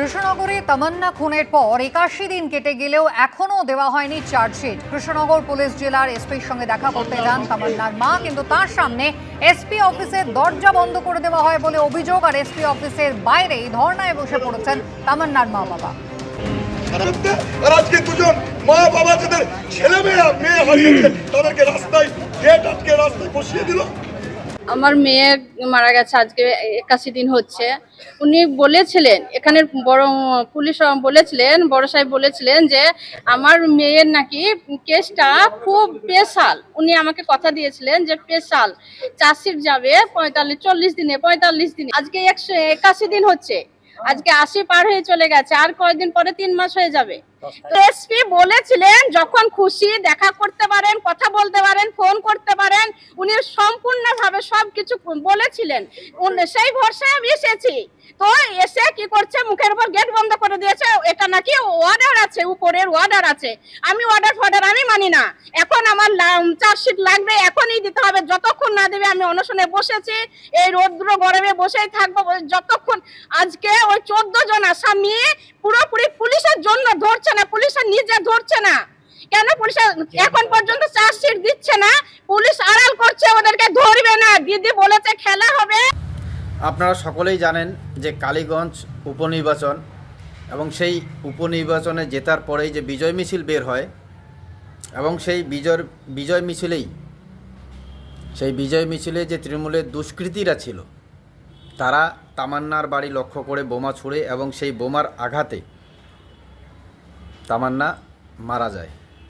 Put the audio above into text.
কৃষ্ণনগরে তামান্না খুনের পর একাশি দিন কেটে গেলেও এখনও দেওয়া হয়নি চার্জশিট। কৃষ্ণনগর পুলিশ জেলার এসপির সঙ্গে দেখা করতে যান তামান্নার মা, কিন্তু তার সামনে এসপি অফিসের দরজা বন্ধ করে দেওয়া হয় বলে অভিযোগ, আর এসপি অফিসের বাইরেই ধর্নায় বসে পড়েছেন তামান্নার মা বাবা। ছেলে মেয়ে হারিয়েছে তাদেরকে রাস্তায় গেট আটকে রাস্তায় বসিয়ে দিল। আমার মেয়ে মারা গেছে আজকে একাশি দিন হচ্ছে। উনি বলেছিলেন এখানের বড় পুলিশ বলেছিলেন বড় সাহেব বলেছিলেন যে আমার মেয়ের নাকি কেসটা খুব স্পেশাল উনি আমাকে কথা দিয়েছিলেন যে স্পেশাল চাষির যাবে পঁয়তাল্লিশ চল্লিশ দিনে পঁয়তাল্লিশ দিনে। আজকে একশো একাশি দিন হচ্ছে। আজকে আশি পার হয়ে চলে গেছে আর কয়েকদিন পরে তিন মাস হয়ে যাবে। এসপি বলেছিলেন যখন খুশি দেখা করতে পারেন কথা বলতে পারেন ফোন করতে পারেন, উনি সম্পূর্ণভাবে সবকিছু বলেছিলেন। উনি- সেই ভরসায় আমি এসেছি। তো এসে কি করছে? মুখের উপর গেট বন্ধ করে দিয়েছে। এটা নাকি অর্ডার আছে, উপরের অর্ডার আছে। আমি অর্ডার ফর্ডার আমি মানি না। এখন আমার চার্জশিট লাগবে, এখনই দিতে হবে। যতক্ষণ না দেবে, আমি অনশনে বসেছি। এই রৌদ্র গরমে বসেই থাকব। যতক্ষণ আজকে ওই চোদ্দ জন আসামি পুরোপুরি পুলিশের জন্য ধরছে না পুলিশের নিজে ধরছে না। কেন পুলিশ এখন পর্যন্ত চার্জশিট দিচ্ছে না। পুলিশ আড়াল করছে ওদেরকে ধরবে না। দিদি বলেছে খেলা হবে। আপনারা সকলেই জানেন যে কালীগঞ্জ উপনির্বাচন এবং সেই উপনির্বাচনে জেতার পরেই যে বিজয় মিছিল বের হয় এবং সেই বিজয় বিজয় মিছিলেই সেই বিজয় মিছিলে যে তৃণমূলের দুষ্কৃতীরা ছিল তারা তামান্নার বাড়ি লক্ষ্য করে বোমা ছুড়ে এবং সেই বোমার আঘাতে তামান্না মারা যায়।